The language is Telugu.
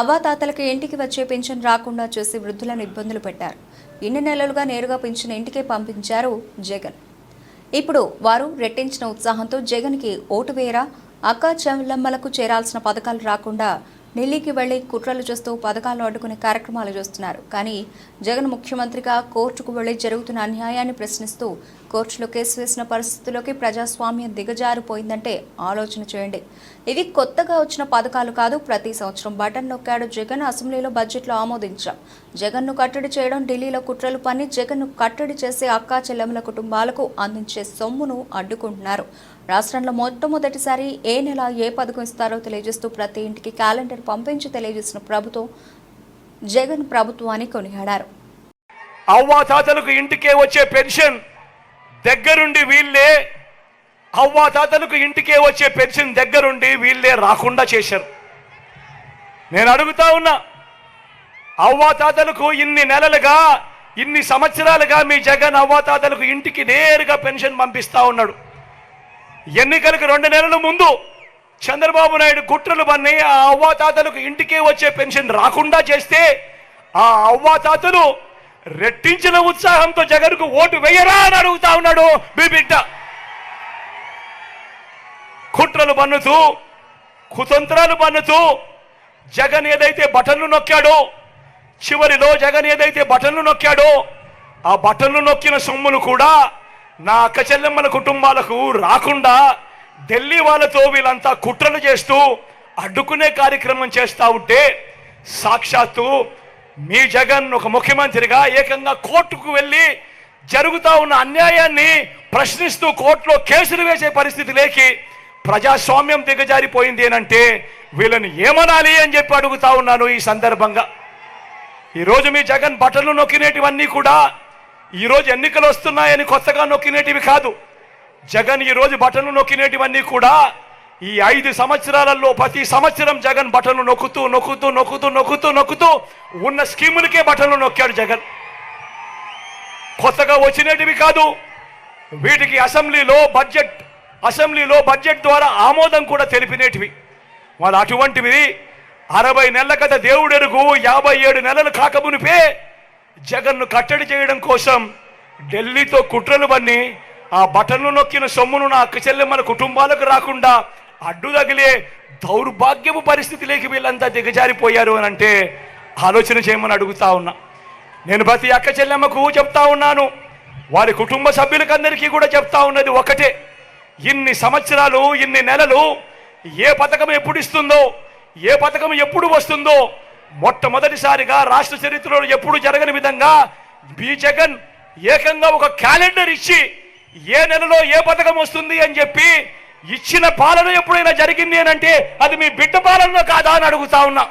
అవ్వాతాతలకు ఇంటికి వచ్చే పింఛన్ రాకుండా చేసి వృద్ధులను ఇబ్బందులు పెట్టారు. ఇన్ని నెలలుగా నేరుగా పింఛన్ ఇంటికే పంపించారు జగన్. ఇప్పుడు వారు రెట్టించిన ఉత్సాహంతో జగన్కి ఓటు వేయరా? అక్క చెల్లమ్మలకు చేరాల్సిన పథకాలు రాకుండా ఢిల్లీకి వెళ్ళి కుట్రలు చేస్తూ పథకాలు అడ్డుకునే కార్యక్రమాలు చేస్తున్నారు. కానీ జగన్ ముఖ్యమంత్రిగా కోర్టుకు వెళ్ళి జరుగుతున్న అన్యాయాన్ని ప్రశ్నిస్తూ కోర్టులో కేసు వేసిన పరిస్థితుల్లోకి ప్రజాస్వామ్యం దిగజారిపోయిందంటే ఆలోచన చేయండి. ఇవి కొత్తగా వచ్చిన పథకాలు కాదు ప్రతి సంవత్సరం బటన్ నొక్కాడు జగన్ అసెంబ్లీలో బడ్జెట్లో ఆమోదించాం జగన్ను కట్టడి చేయడం ఢిల్లీలో కుట్రలు పని జగన్ను కట్టడి చేసే అక్కా చెల్లెమ్మల కుటుంబాలకు అందించే సొమ్మును అడ్డుకుంటున్నారు. రాష్ట్రంలో మొట్టమొదటిసారి ఏ నెల ఏ పథకం ఇస్తారో తెలియజేస్తూ ప్రతి ఇంటికి క్యాలెండర్ పంపించి తెలియజేసిన ప్రభుత్వం జగన్ ప్రభుత్వాన్ని కొనియాడారు. అవ్వాతాతలకు ఇంటికే వచ్చే పెన్షన్ దగ్గరుండి వీళ్ళే అవ్వాతాతలకు ఇంటికే వచ్చే పెన్షన్ దగ్గరుండి వీళ్ళే రాకుండా చేశారు. నేను అడుగుతా ఉన్నా అవ్వాతాతలకు ఇన్ని నెలలుగా ఇన్ని సంవత్సరాలుగా మీ జగన్ అవ్వాతాతలకు ఇంటికి నేరుగా పెన్షన్ పంపిస్తా ఉన్నాడు. ఎన్నికలకు రెండు నెలల ముందు చంద్రబాబు నాయుడు కుట్రలు పన్ని ఆ అవ్వాతాతలకు ఇంటికే వచ్చే పెన్షన్ రాకుండా చేస్తే ఆ అవ్వాతాతలు రెట్టించిన ఉత్సాహంతో జగన్కు ఓటు వేయరా అని అడుగుతా ఉన్నాడు మీ బిడ్డ. కుట్రలు పన్నుతూ కుతంత్రాలు పన్నుతూ జగన్ ఏదైతే బటన్లు నొక్కాడో చివరిలో జగన్ ఏదైతే బటన్లు నొక్కాడో ఆ బటన్లు నొక్కిన సొమ్ములు కూడా నా అక్క చెల్లెమ్మల కుటుంబాలకు రాకుండా ఢిల్లీ వాళ్ళతో వీళ్ళంతా కుట్రలు చేస్తూ అడ్డుకునే కార్యక్రమం చేస్తా ఉంటే సాక్షాత్తు మీ జగన్ ఒక ముఖ్యమంత్రిగా ఏకంగా కోర్టుకు వెళ్ళి జరుగుతూ ఉన్న అన్యాయాన్ని ప్రశ్నిస్తూ కోర్టులో కేసులు వేసే పరిస్థితి లేకి ప్రజాస్వామ్యం దిగజారిపోయింది అంటే వీళ్ళని ఏమనాలి అని చెప్పి అడుగుతా ఉన్నాను ఈ సందర్భంగా. ఈరోజు మీ జగన్ బటన్లు నొక్కినేటివన్నీ కూడా ఈరోజు ఎన్నికలు వస్తున్నాయని కొత్తగా నొక్కినేటివి కాదు. జగన్ ఈరోజు బట్టలు నొక్కినేటివన్నీ కూడా ఈ ఐదు సంవత్సరాలలో ప్రతి సంవత్సరం జగన్ బటన్లు నొక్కుతూ నొక్కుతూ నొక్కుతూ నొక్కుతూ నొక్కుతూ ఉన్న స్కీములకే బటన్లు నొక్కాడు జగన్. కొత్తగా వచ్చినటివి కాదు వీటికి అసెంబ్లీలో బడ్జెట్ అసెంబ్లీలో బడ్జెట్ ద్వారా ఆమోదం కూడా తెలిపినేటివి. వాళ్ళు అటువంటివి అరవై నెలల కథ దేవుడెరుగు యాభై ఏడు నెలలు కాకమునిపే జగన్ను కట్టడి చేయడం కోసం ఢిల్లీతో కుట్రలు బన్ని ఆ బటన్లు నొక్కిన సొమ్మును నా అక్క చెల్లెమ్మల కుటుంబాలకు రాకుండా అడ్డు తగిలే దౌర్భాగ్యపు పరిస్థితిలోకి వీళ్ళంతా దిగజారిపోయారు అని అంటే ఆలోచన చేయమని అడుగుతా ఉన్నా. నేను ప్రతి అక్క చెల్లెమ్మకు చెప్తా ఉన్నాను. వారి కుటుంబ సభ్యులకందరికీ కూడా చెప్తా ఉన్నది ఒకటే. ఇన్ని సంవత్సరాలు ఇన్ని నెలలు ఏ పథకం ఎప్పుడు ఇస్తుందో ఏ పథకం ఎప్పుడు వస్తుందో మొట్టమొదటిసారిగా రాష్ట్ర చరిత్రలో ఎప్పుడు జరగని విధంగా బి జగన్ ఏకంగా ఒక క్యాలెండర్ ఇచ్చి ఏ నెలలో ఏ పథకం వస్తుంది అని చెప్పి ఇచ్చిన పాలన ఎప్పుడైనా జరిగింది అంటే అది మీ బిడ్డ పాలన కాదా అని అడుగుతా ఉన్నా.